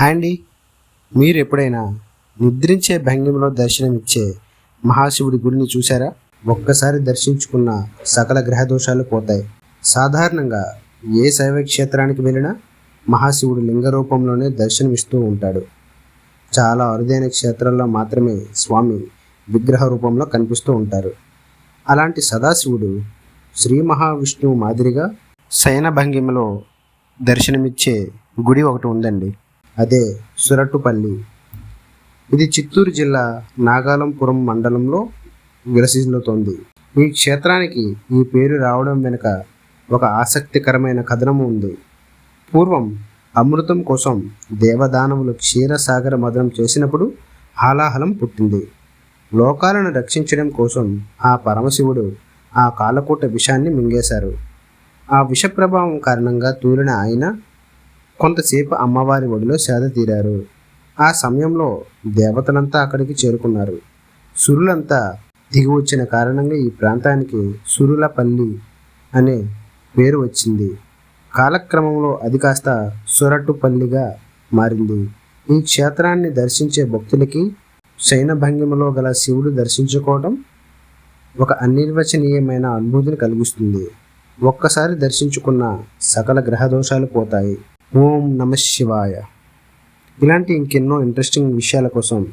Hi అండి. మీరు ఎప్పుడైనా నిద్రించే భంగిమలో దర్శనమిచ్చే మహాశివుడి గుడిని చూసారా ఒక్కసారి దర్శించుకున్న సకల గ్రహ దోషాలు పోతాయి. సాధారణంగా ఏ శైవ క్షేత్రానికి వెళ్ళినా మహాశివుడు లింగ రూపంలోనే దర్శనమిస్తూ ఉంటాడు. చాలా అరుదైన క్షేత్రాల్లో మాత్రమే స్వామి విగ్రహ రూపంలో కనిపిస్తూ ఉంటారు. అలాంటి సదాశివుడు శ్రీ మహావిష్ణువు మాదిరిగా శయన భంగిమలో దర్శనమిచ్చే గుడి ఒకటి ఉందండి. అదే సురట్టుపల్లి ఇది చిత్తూరు జిల్లా నాగాలంపురం మండలంలో విలసిల్లుతోంది. ఈ క్షేత్రానికి ఈ పేరు రావడం వెనుక ఒక ఆసక్తికరమైన కథనం ఉంది. పూర్వం అమృతం కోసం దేవదానవులు క్షీరసాగర మదనం చేసినప్పుడు హాలాహలం పుట్టింది. లోకాలను రక్షించడం కోసం ఆ పరమశివుడు ఆ కాలకూట విషాన్ని మింగేశారు. ఆ విష ప్రభావం కారణంగా తూలిన ఆయన కొంతసేపు అమ్మవారి ఒడిలో సేద తీరారు. ఆ సమయంలో దేవతలంతా అక్కడికి చేరుకున్నారు. సురులంతా దిగి వచ్చిన కారణంగా ఈ ప్రాంతానికి సురులపల్లి అనే పేరు వచ్చింది. కాలక్రమంలో అది కాస్త సురట్టుపల్లిగా మారింది. ఈ క్షేత్రాన్ని దర్శించే భక్తులకి శైనభంగిమలో గల శివుడు దర్శించుకోవడం ఒక అనిర్వచనీయమైన అనుభూతిని కలిగిస్తుంది. ఒక్కసారి దర్శించుకున్న సకల గ్రహ దోషాలు పోతాయి. ఓం నమ శివాయ. ఇలాంటి ఇంకెన్నో ఇంట్రెస్టింగ్ విషయాల కోసం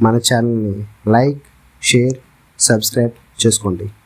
మన ఛానల్ని లైక్ షేర్ సబ్స్క్రైబ్ చేసుకోండి.